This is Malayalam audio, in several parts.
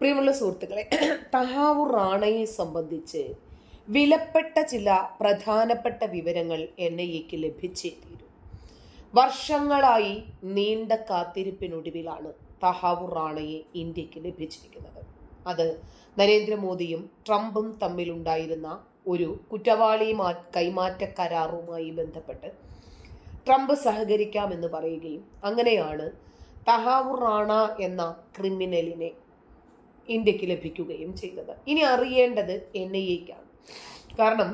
പ്രിയമുള്ള സുഹൃത്തുക്കളെ തഹാവൂർ റാണയെ സംബന്ധിച്ച് വിലപ്പെട്ട ചില പ്രധാനപ്പെട്ട വിവരങ്ങൾ എൻ ഐ എക്ക് ലഭിച്ചേ തീരും. വർഷങ്ങളായി നീണ്ട കാത്തിരിപ്പിനൊടുവിലാണ് തഹാവൂർ റാണയെ ഇന്ത്യയ്ക്ക് ലഭിച്ചിരിക്കുന്നത്. അത് നരേന്ദ്രമോദിയും ട്രംപും തമ്മിലുണ്ടായിരുന്ന ഒരു കുറ്റവാളി കൈമാറ്റ കരാറുമായി ബന്ധപ്പെട്ട് ട്രംപ് സഹകരിക്കാമെന്ന് പറയുകയും അങ്ങനെയാണ് തഹാവൂർ റാണ എന്ന ക്രിമിനലിനെ ഇന്ത്യയ്ക്ക് ലഭിക്കുകയും ചെയ്തത്. ഇനി അറിയേണ്ടത് എൻ ഐ എക്കാണ് കാരണം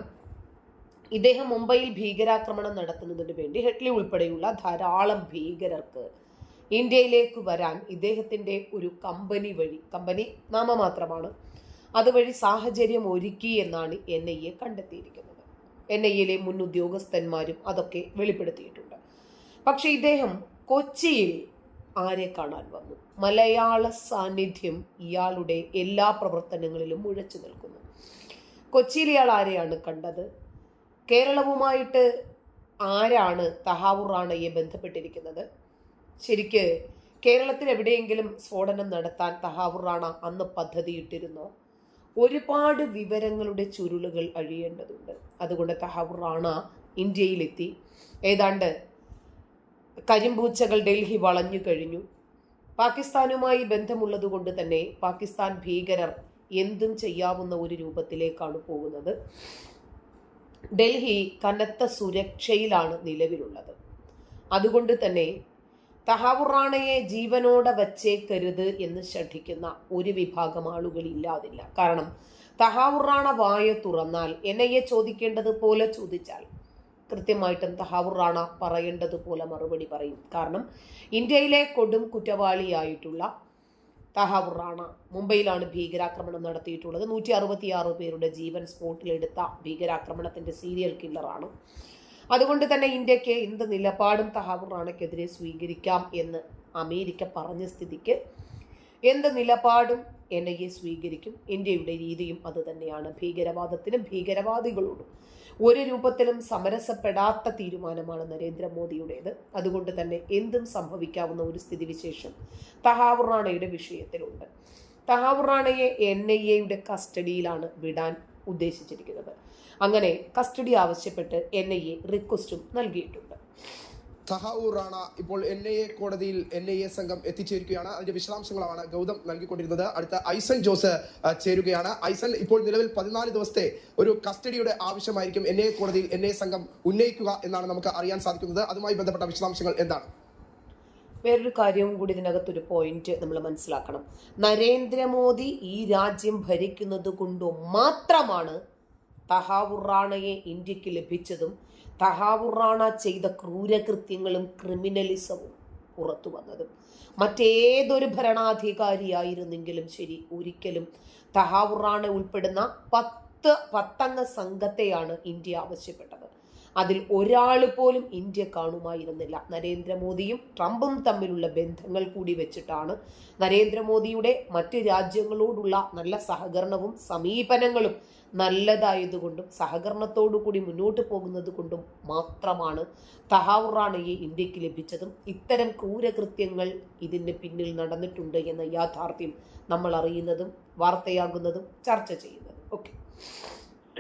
ഇദ്ദേഹം മുംബൈയിൽ ഭീകരാക്രമണം നടത്തുന്നതിന് വേണ്ടി ഹെഡ്ലി ഉൾപ്പെടെയുള്ള ധാരാളം ഭീകരർക്ക് ഇന്ത്യയിലേക്ക് വരാൻ ഇദ്ദേഹത്തിന്റെ ഒരു കമ്പനി വഴി കമ്പനി നാമമാത്രമാണ് അതുവഴി സാഹചര്യം ഒരുക്കി എന്നാണ് എൻ ഐ എ കണ്ടെത്തിയിരിക്കുന്നത്. എൻ ഐ എയിലെ മുൻ ഉദ്യോഗസ്ഥന്മാരും അതൊക്കെ വെളിപ്പെടുത്തിയിട്ടുണ്ട്. പക്ഷേ ഇദ്ദേഹം കൊച്ചിയിൽ ആരെ കാണാൻ വന്നു? മലയാള സാന്നിധ്യം ഇയാളുടെ എല്ലാ പ്രവർത്തനങ്ങളിലും മുഴച്ചു നിൽക്കുന്നു. കൊച്ചിയിൽ ഇയാൾ ആരെയാണ് കണ്ടത്? കേരളവുമായിട്ട് ആരാണ് തഹാവൂർ റാണയെ ബന്ധപ്പെട്ടിരിക്കുന്നത്? ശരിക്ക് കേരളത്തിൽ എവിടെയെങ്കിലും സ്ഫോടനം നടത്താൻ തഹാവൂർ റാണ അന്ന് പദ്ധതിയിട്ടിരുന്നോ? ഒരുപാട് വിവരങ്ങളുടെ ചുരുളുകൾ അഴിയേണ്ടതുണ്ട്. അതുകൊണ്ട് തഹാവൂർ റാണ ഇന്ത്യയിലെത്തി. ഏതാണ്ട് കരിമ്പൂച്ചകൾ ഡൽഹി വളഞ്ഞു കഴിഞ്ഞു. പാകിസ്ഥാനുമായി ബന്ധമുള്ളതുകൊണ്ട് തന്നെ പാകിസ്ഥാൻ ഭീകരർ എന്തും ചെയ്യാവുന്ന ഒരു രൂപത്തിലേക്കാണ് പോകുന്നത്. ഡൽഹി കനത്ത സുരക്ഷയിലാണ് നിലവിലുള്ളത്. അതുകൊണ്ട് തന്നെ തഹാവുറാണയെ ജീവനോടെ വച്ചേക്കരുത് എന്ന് ശ്രദ്ധിക്കുന്ന ഒരു വിഭാഗം ആളുകൾ ഇല്ലാതില്ല. കാരണം തഹാവുറാണ വായ തുറന്നാൽ എന്നെ ചോദിക്കേണ്ടത് പോലെ ചോദിച്ചാൽ കൃത്യമായിട്ടും തഹാവൂർ റാണ പറയേണ്ടതുപോലെ മറുപടി പറയും. കാരണം ഇന്ത്യയിലെ കൊടും കുറ്റവാളിയായിട്ടുള്ള തഹാവൂർ റാണ മുംബൈയിലാണ് ഭീകരാക്രമണം നടത്തിയിട്ടുള്ളത്. നൂറ്റി അറുപത്തിയാറ് പേരുടെ ജീവൻ സ്പോട്ടിലെടുത്ത ഭീകരാക്രമണത്തിന്റെ സീരിയൽ കില്ലറാണ് അതുകൊണ്ട് തന്നെ ഇന്ത്യയ്ക്ക് എന്ത് നിലപാടും തഹാവൂർ റാണയ്ക്കെതിരെ സ്വീകരിക്കാം എന്ന് അമേരിക്ക പറഞ്ഞ സ്ഥിതിക്ക് എന്ത് നിലപാടും എൻ ഐ എ സ്വീകരിക്കും. ഇന്ത്യയുടെ രീതിയും അത് തന്നെയാണ്. ഭീകരവാദത്തിനും ഭീകരവാദികളോടും ഒരു രൂപത്തിലും സമരസപ്പെടാത്ത തീരുമാനമാണ് നരേന്ദ്രമോദിയുടേത്. അതുകൊണ്ട് തന്നെ എന്തും സംഭവിക്കാവുന്ന ഒരു സ്ഥിതിവിശേഷം തഹാവൂർ റാണയുടെ വിഷയത്തിലുണ്ട്. തഹാവൂർ റാണയെ എൻ ഐ എയുടെ കസ്റ്റഡിയിലാണ് വിടാൻ ഉദ്ദേശിച്ചിരിക്കുന്നത്. അങ്ങനെ കസ്റ്റഡി ആവശ്യപ്പെട്ട് എൻ ഐ എ റിക്വസ്റ്റും നൽകിയിട്ടുണ്ട്. സഹാവൂർ റാണ ഇപ്പോൾ എൻ ഐ എ കോടതിയിൽ എൻ ഐ എ സംഘം എത്തിച്ചേരുകയാണ്. അതിന്റെ വിശദാംശങ്ങളാണ് ഗൗതം നൽകിക്കൊണ്ടിരുന്നത്. അടുത്ത ഐസൻ ജോസ് ചേരുകയാണ്. ഐസൻ ഇപ്പോൾ നിലവിൽ പതിനാല് ദിവസത്തെ ഒരു കസ്റ്റഡിയുടെ ആവശ്യമായിരിക്കും. എൻ ഐ എ കോടതിയിൽ എൻ ഐ എ സംഘം ഉന്നയിക്കുക എന്നാണ് നമുക്ക് അറിയാൻ സാധിക്കുന്നത്. അതുമായി ബന്ധപ്പെട്ട വിശദാംശങ്ങൾ എന്താണ്? വേറൊരു കാര്യവും കൂടി ഇതിനകത്തൊരു പോയിന്റ് നമ്മൾ മനസ്സിലാക്കണം. നരേന്ദ്രമോദി ഈ രാജ്യം ഭരിക്കുന്നത് കൊണ്ട് മാത്രമാണ് തഹാവുറാണയെ ഇന്ത്യയ്ക്ക് ലഭിച്ചതും തഹാവൂർ റാണ ചെയ്ത ക്രൂരകൃത്യങ്ങളും ക്രിമിനലിസവും പുറത്തു വന്നതും. മറ്റേതൊരു ഭരണാധികാരിയായിരുന്നെങ്കിലും ശരി ഒരിക്കലും തഹാവുറാണ റാണ ഉൾപ്പെടുന്ന പത്ത് പത്തംഗ സംഘത്തെയാണ് ഇന്ത്യ ആവശ്യപ്പെട്ടത്. അതിൽ ഒരാൾ പോലും ഇന്ത്യ കാണുമായിരുന്നില്ല. നരേന്ദ്രമോദിയും ട്രംപും തമ്മിലുള്ള ബന്ധങ്ങൾ കൂടി വെച്ചിട്ടാണ് നരേന്ദ്രമോദിയുടെ മറ്റ് രാജ്യങ്ങളോടുള്ള നല്ല സഹകരണവും സമീപനങ്ങളും നല്ലതായതുകൊണ്ടും സഹകരണത്തോടു കൂടി മുന്നോട്ട് പോകുന്നത് കൊണ്ടും മാത്രമാണ് തഹാവുറാണയെ ഇന്ത്യയ്ക്ക് ലഭിച്ചതും ഇത്തരം ക്രൂരകൃത്യങ്ങൾ ഇതിന് പിന്നിൽ നടന്നിട്ടുണ്ട് എന്ന യാഥാർത്ഥ്യം നമ്മൾ അറിയുന്നതും വാർത്തയാകുന്നതും ചർച്ച ചെയ്യുന്നതും. ഓക്കെ.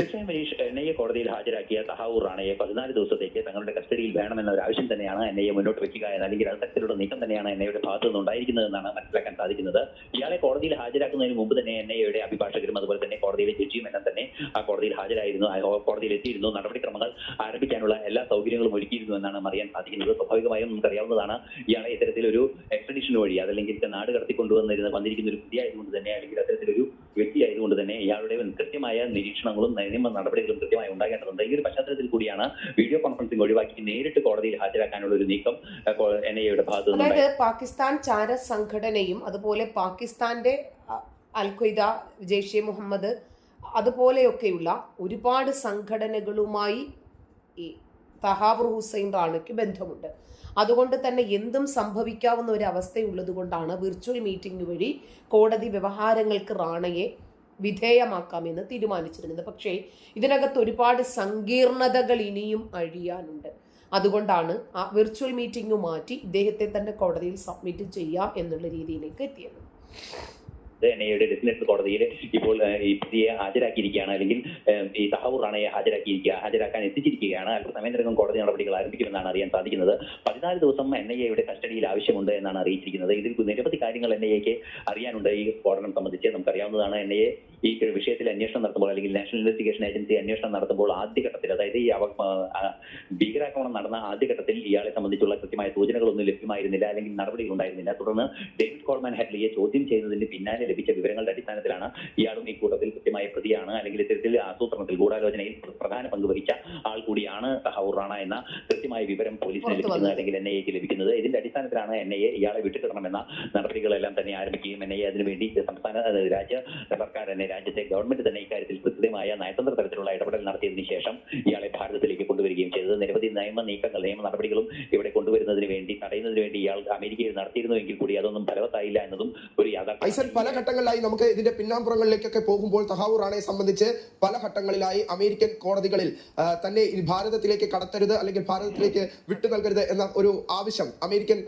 തീർച്ചയായും മനീഷ് എൻ ഐ എ കോടതിയിൽ ഹാജരാക്കിയ തഹാവൂർ റാണയെ പതിനാല് ദിവസത്തേക്ക് തങ്ങളുടെ കസ്റ്റഡിയിൽ വേണമെന്ന ഒരു ആവശ്യം തന്നെയാണ് എൻ ഐ എ മുന്നോട്ട് വെക്കുക അല്ലെങ്കിൽ അത്തരത്തിലുള്ള നീക്കം തന്നെയാണ് എൻ ഐയുടെ ഭാഗത്തു നിന്ന് ഉണ്ടായിരിക്കുന്നതെന്നാണ് മനസ്സിലാക്കാൻ സാധിക്കുന്നത്. ഇയാളെ കോടതിയിൽ ഹാജരാക്കുന്നതിന് മുമ്പ് തന്നെ എൻ ഐയുടെ അഭിഭാഷകരും അതുപോലെ തന്നെ കോടതിയിലെ ജഡ്ജിയും എല്ലാം തന്നെ ആ കോടതിയിൽ ഹാജരായിരുന്നു. കോടതിയിൽ എത്തിയിരുന്നു നടപടിക്രമങ്ങൾ ആരംഭിക്കാനുള്ള എല്ലാ സൗകര്യങ്ങളും ഒരുക്കിയിരുന്നു എന്നാണ് അറിയാൻ സാധിക്കുന്നത്. സ്വാഭാവികമായും നമുക്കറിയാവുന്നതാണ് ഇയാളെ ഇത്തരത്തിലൊരു എക്സ്ട്രഡിഷൻ വഴി അതല്ലെങ്കിൽ നാട് നാട് കടത്തിക്കൊണ്ടുവന്നിരുന്ന വന്നിരിക്കുന്ന ഒരു വ്യക്തിയായതുകൊണ്ട് തന്നെ അല്ലെങ്കിൽ അത്തരത്തിലൊരു വ്യക്തിയായതുകൊണ്ട് തന്നെ ഇയാളുടെ കൃത്യമായ നിരീക്ഷണങ്ങളും നിയമ നടപടികളും കൃത്യമായി ഉണ്ടാകേണ്ടതുണ്ട്. ഈ ഒരു പശ്ചാത്തലത്തിൽ കൂടിയാണ് വീഡിയോ കോൺഫറൻസിംഗ് ഒഴിവാക്കി നേരിട്ട് കോടതിയിൽ ഹാജരാക്കാനുള്ള ഒരു നീക്കം എൻ ഐ എയുടെ ഭാഗത്തു നിന്ന് പാകിസ്ഥാൻ ചാര സംഘടനയും അതുപോലെ പാകിസ്ഥാന്റെ ഖൈദ ജെയ്ഷെ മുഹമ്മദ് അതുപോലെയൊക്കെയുള്ള ഒരുപാട് സംഘടനകളുമായി ഈ തഹാബ് ഹുസൈൻ റാണയ്ക്ക് ബന്ധമുണ്ട്. അതുകൊണ്ട് തന്നെ എന്തും സംഭവിക്കാവുന്ന ഒരു അവസ്ഥയുള്ളതുകൊണ്ടാണ് വിർച്വൽ മീറ്റിംഗ് വഴി കോടതി വ്യവഹാരങ്ങൾക്ക് റാണയെ വിധേയമാക്കാമെന്ന് തീരുമാനിച്ചിരുന്നത്. പക്ഷേ ഇതിനകത്ത് ഒരുപാട് സങ്കീർണതകൾ ഇനിയും അഴിയാനുണ്ട്. അതുകൊണ്ടാണ് ആ വിർച്വൽ മീറ്റിംഗ് മാറ്റി ഇദ്ദേഹത്തെ തന്നെ കോടതിയിൽ സബ്മിറ്റ് ചെയ്യാം എന്നുള്ള രീതിയിലേക്ക് എത്തിയത്. എൻ ഐയുടെ ഡെസിഗ്നേറ്റഡ് കോടതിയിൽ ഇപ്പോൾ ഈ പ്രതിയെ ഹാജരാക്കിയിരിക്കുകയാണ്. അല്ലെങ്കിൽ ഈ തഹവൂർ റാണയെ ഹാജരാക്കിയിരിക്കുക ഹാജരാക്കാൻ എത്തിച്ചിരിക്കുകയാണ്. അല്പസമയത്തിനകം കോടതി നടപടികൾ ആരംഭിക്കുമെന്നാണ് അറിയാൻ സാധിക്കുന്നത്. പതിനാല് ദിവസം എൻ ഐ എയുടെ കസ്റ്റഡിയിൽ ആവശ്യമുണ്ട് എന്നാണ് അറിയിച്ചിരിക്കുന്നത്. ഇതിൽ നിരവധി കാര്യങ്ങൾ എൻ ഐ എക്ക് അറിയാനുണ്ട്. ഈ സ്ഫോടനം സംബന്ധിച്ച് നമുക്കറിയാവുന്നതാണ് എൻ ഐ എ ഈ വിഷയത്തിൽ അന്വേഷണം നടത്തുമ്പോൾ അല്ലെങ്കിൽ നാഷണൽ ഇൻവെസ്റ്റിഗേഷൻ ഏജൻസി അന്വേഷണം നടത്തുമ്പോൾ ആദ്യഘട്ടത്തിൽ അതായത് ഈ ഭീകരാക്രമണം നടന്ന ആദ്യഘട്ടത്തിൽ ഇയാളെ സംബന്ധിച്ചുള്ള കൃത്യമായ സൂചനകളൊന്നും ലഭ്യമായിരുന്നില്ല അല്ലെങ്കിൽ നടപടികൾ ഉണ്ടായിരുന്നില്ല തുടർന്ന് ഡേവിഡ് കോൾമാൻ ഹെഡ്ലിയെ ചോദ്യം ചെയ്യുന്നതിന് പിന്നാലെ ലഭിച്ച വിവരങ്ങളുടെ അടിസ്ഥാനത്തിലാണ് ഇയാളും ഈ കൂട്ടത്തിൽ കൃത്യമായ പ്രതിയാണ്. അല്ലെങ്കിൽ ഇത്തരത്തിൽ ആസൂത്രണത്തിൽ ഗൂഢാലോചനയിൽ പ്രധാന പങ്ക് വഹിച്ച ആൾ കൂടിയാണ് തഹവൂർ റാണ എന്ന കൃത്യമായ വിവരം പോലീസിന് ലഭിക്കുന്നത്. അല്ലെങ്കിൽ എൻ ഐ എക്ക് ലഭിക്കുന്നത്. ഇതിന്റെ അടിസ്ഥാനത്തിലാണ് എൻ ഐ എ ഇയാളെ വിട്ടുകിടണമെന്ന നടപടികളെല്ലാം തന്നെ ആരംഭിക്കുകയും എൻ ഐ എ അതിനുവേണ്ടി സംസ്ഥാന അതായത് രാജ്യ സർക്കാർ തന്നെ രാജ്യത്തെ ഗവൺമെന്റ് തന്നെ ഇക്കാര്യത്തിൽ കൃത്യമായ നയതന്ത്ര തരത്തിലുള്ള ഇടപെടൽ നടത്തിയതിനു ശേഷം ഇയാളെ ഭാരതത്തിലേക്ക് കൊണ്ടുവരികയും ചെയ്തത്. നിരവധി നിയമ നീക്കങ്ങൾ നിയമ നടപടികളും ഇവിടെ കൊണ്ടുവരുന്നതിന് വേണ്ടി തടയുന്നതിന് വേണ്ടി ഇയാൾ അമേരിക്കയിൽ നടത്തിയിരുന്നുവെങ്കിൽ കൂടി അതൊന്നും ഫലവത്തായില്ല എന്നതും ഒരു യാഥാർത്ഥ്യം ഘട്ടങ്ങളിലായി നമുക്ക് ഇതിന്റെ പിന്നാമ്പുറങ്ങളിലേക്കൊക്കെ പോകുമ്പോൾ തഹാവൂർ റാണയെ സംബന്ധിച്ച് പല ഘട്ടങ്ങളിലായി അമേരിക്കൻ കോടതികളിൽ തന്നെ ഭാരതത്തിലേക്ക് കടത്തരുത് അല്ലെങ്കിൽ ഭാരതത്തിലേക്ക് വിട്ടു നൽകരുത് എന്ന ഒരു ആവശ്യം അമേരിക്കൻ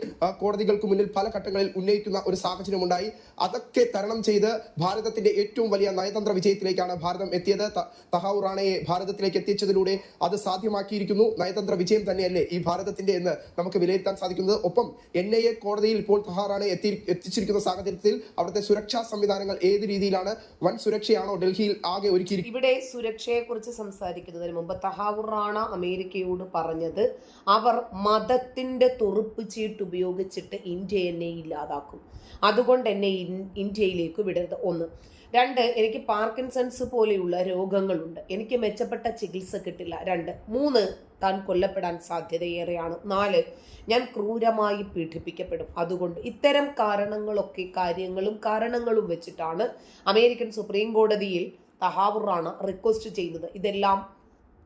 കോടതികൾക്ക് മുന്നിൽ പല ഘട്ടങ്ങളിൽ ഉന്നയിക്കുന്ന ഒരു സാഹചര്യമുണ്ടായി. അതൊക്കെ തരണം ചെയ്ത് ഭാരതത്തിന്റെ ഏറ്റവും വലിയ നയതന്ത്ര വിജയത്തിലേക്കാണ് ഭാരതം എത്തിയത്. തഹാവു റാണയെ ഭാരതത്തിലേക്ക് എത്തിച്ചതിലൂടെ അത് സാധ്യമാക്കിയിരിക്കുന്നു. നയതന്ത്ര വിജയം തന്നെയല്ലേ ഈ ഭാരതത്തിന്റെ എന്ന് നമുക്ക് വിലയിരുത്താൻ സാധിക്കുന്നത്. ഒപ്പം എൻ ഐ എ കോടതിയിൽ ഇപ്പോൾ തഹാറാണെ എത്തി എത്തിച്ചിരിക്കുന്ന സാഹചര്യത്തിൽ അവിടുത്തെ സുരക്ഷാ സംവിധാനങ്ങൾ ഏത് രീതിയിലാണ്? വൻ സുരക്ഷയാണോ ഡൽഹിയിൽ ആകെ ഒരുക്കിയിരിക്കുന്നത്? ഇവിടെ സുരക്ഷയെ കുറിച്ച് സംസാരിക്കുന്നതിന് മുമ്പ് തഹാവു റാണ അമേരിക്കയോട് പറഞ്ഞത് അവർ മതത്തിന്റെ തുറുപ്പ് ചീട്ട് ഉപയോഗിച്ചിട്ട് ഇന്ത്യ എന്നെ ഇല്ലാതാക്കും. അതുകൊണ്ട് എന്നെ ഇന്ത്യയിലേക്ക് വിടരുത്. ഒന്ന്. രണ്ട് എനിക്ക് പാർക്കിൻസൺസ് പോലെയുള്ള രോഗങ്ങളുണ്ട്. എനിക്ക് മെച്ചപ്പെട്ട ചികിത്സ കിട്ടില്ല. രണ്ട്. മൂന്ന് താൻ കൊല്ലപ്പെടാൻ സാധ്യതയേറെയാണ്. നാല് ഞാൻ ക്രൂരമായി പീഡിപ്പിക്കപ്പെടും. അതുകൊണ്ട് ഇത്തരം കാരണങ്ങളൊക്കെ കാര്യങ്ങളും കാരണങ്ങളും വെച്ചിട്ടാണ് അമേരിക്കൻ സുപ്രീം കോടതിയിൽ തഹാവുർ റിക്വസ്റ്റ് ചെയ്യുന്നത്. ഇതെല്ലാം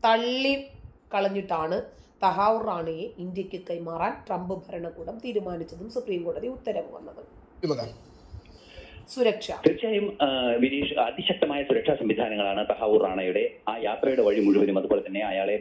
തള്ളി കളഞ്ഞിട്ടാണ് തഹാവുറാണയെ ഇന്ത്യയ്ക്ക് കൈമാറാൻ ട്രംപ് ഭരണകൂടം തീരുമാനിച്ചതും സുപ്രീം കോടതി ഉത്തരവ് വന്നത്. സുരക്ഷ. തീർച്ചയായും വിനീഷ് അതിശക്തമായ സുരക്ഷാ സംവിധാനങ്ങളാണ് തഹാവൂർ റാണയുടെ ആ യാത്രയുടെ വഴി മുഴുവനും. അതുപോലെ തന്നെ അയാളെ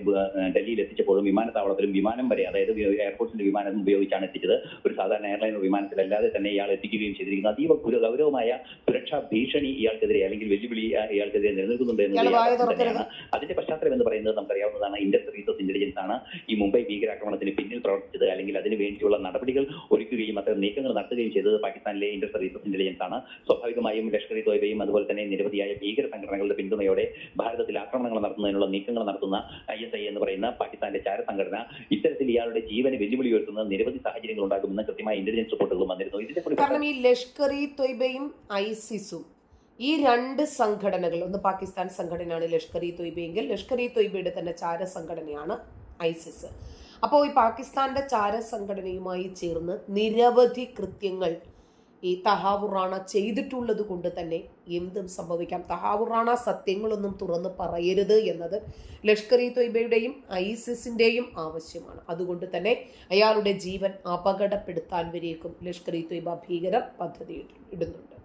ഡൽഹിയിൽ എത്തിച്ചപ്പോഴും വിമാനത്താവളത്തിലും വിമാനം വരെ അതായത് എയർപോർട്ടിന്റെ വിമാനം ഉപയോഗിച്ചാണ് എത്തിച്ചത്. ഒരു സാധാരണ എയർലൈൻ വിമാനത്തിലല്ലാതെ തന്നെ ഇയാൾ എത്തിക്കുകയും ചെയ്തിരിക്കുന്നു. അതീവ ഗുരു- ഗൗരവമായ സുരക്ഷാ ഭീഷണി ഇയാൾക്കെതിരെ അല്ലെങ്കിൽ വെല്ലുവിളി ഇയാൾക്കെതിരെ നിലനിൽക്കുന്നുണ്ട് തുറക്കരുത്. തന്നെയാണ്. അതിന്റെ പശ്ചാത്തലം എന്ന് പറയുന്നത് നമുക്കറിയാവുന്നതാണ് ഇന്ത്യൻ സർവീസസ് ഇന്റലിജൻസ് ആണ് ഈ മുംബൈ ഭീകരാക്രമണത്തിന് പിന്നിൽ പ്രവർത്തിച്ചത് അല്ലെങ്കിൽ അതിന് വേണ്ടിയുള്ള നടപടികൾ ഒരുക്കുകയും അത്തരം നീക്കങ്ങൾ നടത്തുകയും ചെയ്തത് പാകിസ്ഥാനിലെ ഇന്റർ സർവീസസ് ഇന്റലിജൻസ് ആണ് സ്വാഭാവികമായും ലഷ്കർ ഇ തോയ്ബയും അതുപോലെ തന്നെ നിരവധിയായ ഭീകര സംഘടനകളുടെ പിന്തുണയോടെ ഭാരതത്തിൽ ആക്രമണങ്ങൾ നടത്തുന്നതിനുള്ള നീക്കങ്ങൾ നടത്തുന്ന ഐ എസ് ഐ എന്ന് പറയുന്ന പാകിസ്ഥാന്റെ ചാര സംഘടന ഇത്തരത്തിൽ ഇയാളുടെ ജീവന് വെല്ലുവിളി ഉയർത്തുന്ന നിരവധി സാഹചര്യങ്ങൾ ഉണ്ടാകുമെന്ന് കൃത്യമായ ഇന്റലിജൻസ് റിപ്പോർട്ടുകളും വന്നിരുന്നു. ഇതിന്റെ കാരണം ഈ ലഷ്കർ ഇ തൊയ്ബയും ഐസിസും ഈ രണ്ട് സംഘടനകൾ ഒന്ന് പാകിസ്ഥാൻ സംഘടനയാണ് ലഷ്കർ ഇ തൊയ്ബയെങ്കിൽ ലഷ്കർ ഇ തൊയ്ബയുടെ തന്നെ ചാര സംഘടനയാണ് ഐസിസ്. അപ്പോൾ ഈ പാകിസ്ഥാന്റെ ചാര സംഘടനയുമായി ചേർന്ന് നിരവധി കൃത്യങ്ങൾ ഈ തഹാവുർ റാണ ചെയ്തിട്ടുള്ളത് കൊണ്ട് തന്നെ എന്തും സംഭവിക്കാം. തഹാവുർ റാണ സത്യങ്ങളൊന്നും തുറന്ന് പറയരുത് എന്നത് ലഷ്കർ ഇ തൊയ്ബയുടെയും ഐസിസിന്റെയും ആവശ്യമാണ്. അതുകൊണ്ട് തന്നെ അയാളുടെ ജീവൻ അപകടപ്പെടുത്താൻ വരേക്കും ലഷ്കർ ഇ തൊയ്ബ ഭീകരർ പദ്ധതി ഇടുന്നുണ്ട്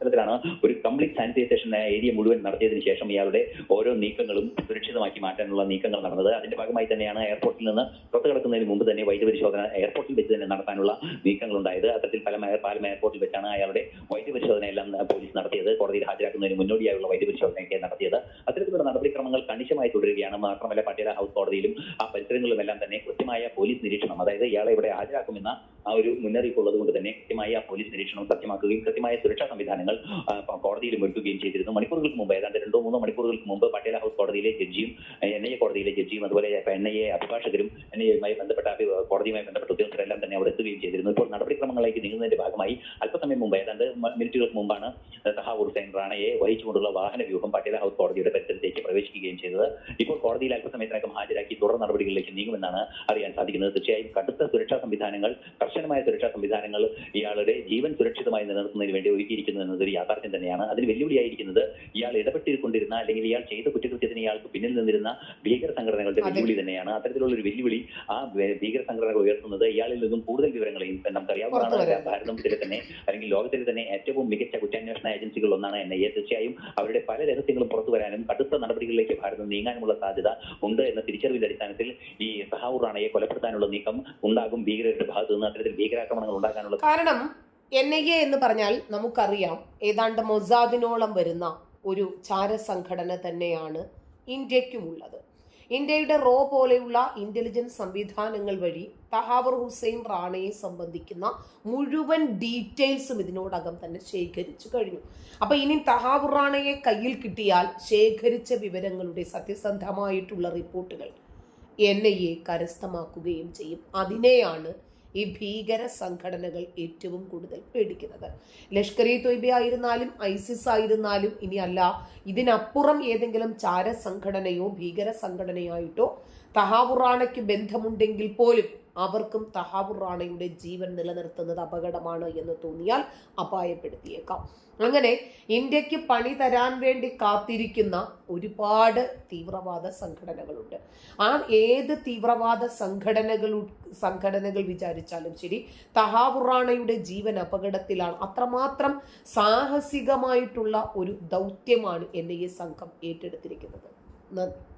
തരത്തിലാണ് ഒരു കംപ്ലീറ്റ് സാനിറ്റൈസേഷൻ ഏരിയ മുഴുവൻ നടത്തിയതിനു ശേഷം ഇയാളുടെ ഓരോ നീക്കങ്ങളും സുരക്ഷിതമാക്കി മാറ്റാനുള്ള നീക്കങ്ങൾ നടന്നത്. അതിന്റെ ഭാഗമായി തന്നെയാണ് എയർപോർട്ടിൽ നിന്ന് പുറത്തു കിടക്കുന്നതിന് മുമ്പ് തന്നെ വൈദ്യപരിശോധന എയർപോർട്ടിൽ വെച്ച് തന്നെ നടത്താനുള്ള നീക്കങ്ങൾ ഉണ്ടായത് അത്തരത്തിൽ പല പാലം എയർപോർട്ടിൽ വെച്ചാണ് അയാളുടെ വൈദ്യപരിശോധനയെല്ലാം പോലീസ് നടത്തിയത്. കോടതിയിൽ ഹാജരാക്കുന്നതിന് മുന്നോടിയായുള്ള വൈദ്യപരിശോധനയൊക്കെ നടത്തിയത്. അത്തരത്തിലുള്ള നടപടിക്രമങ്ങൾ കണിശമായി തുടരുകയാണ്. മാത്രമല്ല പട്ടേല ഹൗസ് കോടതിയിലും ആ പരിസരങ്ങളിലുമെല്ലാം തന്നെ കൃത്യമായ പോലീസ് നിരീക്ഷണം അതായത് ഇയാളെ ഇവിടെ ഹാജരാക്കുമെന്ന ആ ഒരു മുന്നറിയിപ്പ് ഉള്ളത് കൊണ്ട് തന്നെ കൃത്യമായി ആ പോലീസ് നിരീക്ഷണം സത്യമാക്കുകയും കൃത്യമായ സുരക്ഷാ സംവിധാനങ്ങൾ കോടതിയിലും ഒരുക്കുകയും ചെയ്തിരുന്നു. മണിക്കൂറുകൾക്ക് മുമ്പ് ഏതാണ്ട് രണ്ടോ മൂന്നോ മണിക്കൂറുകൾക്ക് മുമ്പ് പട്ടേല ഹൗസ് കോടതിയിലെ ജഡ്ജിയും എൻ ഐ എ കോടതിയിലെ ജഡ്ജിയും അതുപോലെ എൻ ഐ എ അഭിഭാഷകരും എൻ ഐ എയുമായി ബന്ധപ്പെട്ട കോടതിയുമായി ബന്ധപ്പെട്ട ഉദ്യോഗസ്ഥരെല്ലാം തന്നെ അവിടെ എത്തുകയും ചെയ്തിരുന്നു. ഇപ്പോൾ നടപടിക്രമങ്ങളിലേക്ക് നീങ്ങുന്നതിന്റെ ഭാഗമായി അല്പസമയം മുമ്പ് ഏതാണ്ട് മിനിറ്റുകൾക്ക് മുമ്പാണ് സഹാ ഹുസൈൻ റാണയെ വഹിച്ചുകൊണ്ടുള്ള വാഹന വ്യൂഹം പട്ടേല ഹൗസ് കോടതിയുടെ പരിസരത്തേക്ക് പ്രവേശിക്കുകയും ചെയ്തത്. ഇപ്പോൾ കോടതിയിൽ അല്പസമയത്തിനകം ഹാജരാക്കി തുടർ നടപടികളിലേക്ക് നീങ്ങുമെന്നാണ് അറിയാൻ സാധിക്കുന്നത്. തീർച്ചയായും കടുത്ത സുരക്ഷാ സംവിധാനങ്ങൾ കർശനമായ സുരക്ഷാ സംവിധാനങ്ങൾ ഇയാളുടെ ജീവൻ സുരക്ഷിതമായി നിലനിർത്തുന്നതിന് വേണ്ടി ഒരുക്കിയിരിക്കുന്നു എന്നതൊരു യാഥാർത്ഥ്യം തന്നെയാണ്. അതിന് വെല്ലുവിളിയായിരിക്കുന്നത് ഇയാൾ ഇടപെട്ടിരിക്കൊണ്ടിരുന്ന അല്ലെങ്കിൽ ഇയാൾ ചെയ്ത കുറ്റകൃത്യത്തിന് ഇയാൾക്ക് പിന്നിൽ നിന്നിരുന്ന ഭീകര സംഘടനകളുടെ. വെല്ലുവിളി തന്നെയാണ്. അത്തരത്തിലുള്ള ഒരു വെല്ലുവിളി ആ ഭീകര സംഘടനകൾ ഉയർത്തുന്നത് ഇയാളിൽ നിന്നും കൂടുതൽ വിവരങ്ങളെയും നമുക്കറിയാവുന്നതാണ്. ഭാരതത്തിലെ തന്നെ അല്ലെങ്കിൽ ലോകത്തിലെ തന്നെ ഏറ്റവും മികച്ച കുറ്റാന്വേഷണ ഏജൻസികൾ ഒന്നാണ് എൻ ഐ എ. തീർച്ചയായും അവരുടെ പല രഹസ്യങ്ങളും പുറത്തു വരാനും കടുത്ത നടപടികളിലേക്ക് ഭാരതം നീങ്ങാനുമുള്ള സാധ്യത ഉണ്ട് എന്ന തിരിച്ചറിവിന്റെ അടിസ്ഥാനത്തിൽ ഈ സഹാവൂർ റാണയെ കൊലപ്പെടുത്താനുള്ള നീക്കം ഉണ്ടാകും. ഭീകരരുടെ ഭാഗത്തു നിന്ന് അത്തരത്തിൽ ഭീകരാക്രമണങ്ങൾ ഉണ്ടാക്കാനുള്ള കാരണം എൻ ഐ എ എന്ന് പറഞ്ഞാൽ നമുക്കറിയാം ഏതാണ്ട് മൊസാദിനോളം വരുന്ന ഒരു ചാരസംഘടന തന്നെയാണ് ഇന്ത്യക്കുമുള്ളത് ഇന്ത്യയുടെ റോ പോലെയുള്ള ഇന്റലിജൻസ് സംവിധാനങ്ങൾ വഴി തഹാവർ ഹുസൈൻ റാണയെ സംബന്ധിക്കുന്ന മുഴുവൻ ഡീറ്റെയിൽസും ഇതിനോടകം തന്നെ ശേഖരിച്ചു കഴിഞ്ഞു. അപ്പൊ ഇനി തഹാവർ റാണയെ കയ്യിൽ കിട്ടിയാൽ ശേഖരിച്ച വിവരങ്ങളുടെ സത്യസന്ധമായിട്ടുള്ള റിപ്പോർട്ടുകൾ എൻ ഐ എ കരസ്ഥമാക്കുകയും ചെയ്യും. അതിനെയാണ് ഈ ഭീകര സംഘടനകൾ ഏറ്റവും കൂടുതൽ പേടിക്കുന്നത്. ലഷ്കർ ഇ തൊയ്ബ ആയിരുന്നാലും ഐസിസ് ആയിരുന്നാലും ഇനി അല്ല ഇതിനപ്പുറം ഏതെങ്കിലും ചാര സംഘടനയോ ഭീകര സംഘടനയായിട്ടോ ആയിട്ടോ തഹാവുറാണയ്ക്ക് ബന്ധമുണ്ടെങ്കിൽ പോലും അവർക്കും തഹാബുർ റാണയുടെ ജീവൻ നിലനിർത്തുന്നത് അപകടമാണ് എന്ന് തോന്നിയാൽ അപായപ്പെടുത്തിയേക്കാം. അങ്ങനെ ഇന്ത്യയ്ക്ക് പണി തരാൻ വേണ്ടി കാത്തിരിക്കുന്ന ഒരുപാട് തീവ്രവാദ സംഘടനകളുണ്ട്. ആ ഏത് തീവ്രവാദ സംഘടനകൾ സംഘടനകൾ വിചാരിച്ചാലും ശരി തഹാബുറാണയുടെ ജീവൻ അപകടത്തിലാണ്. അത്രമാത്രം സാഹസികമായിട്ടുള്ള ഒരു ദൗത്യമാണ് എൻ ഐ എ സംഘം ഏറ്റെടുത്തിരിക്കുന്നത്. നന്ദി.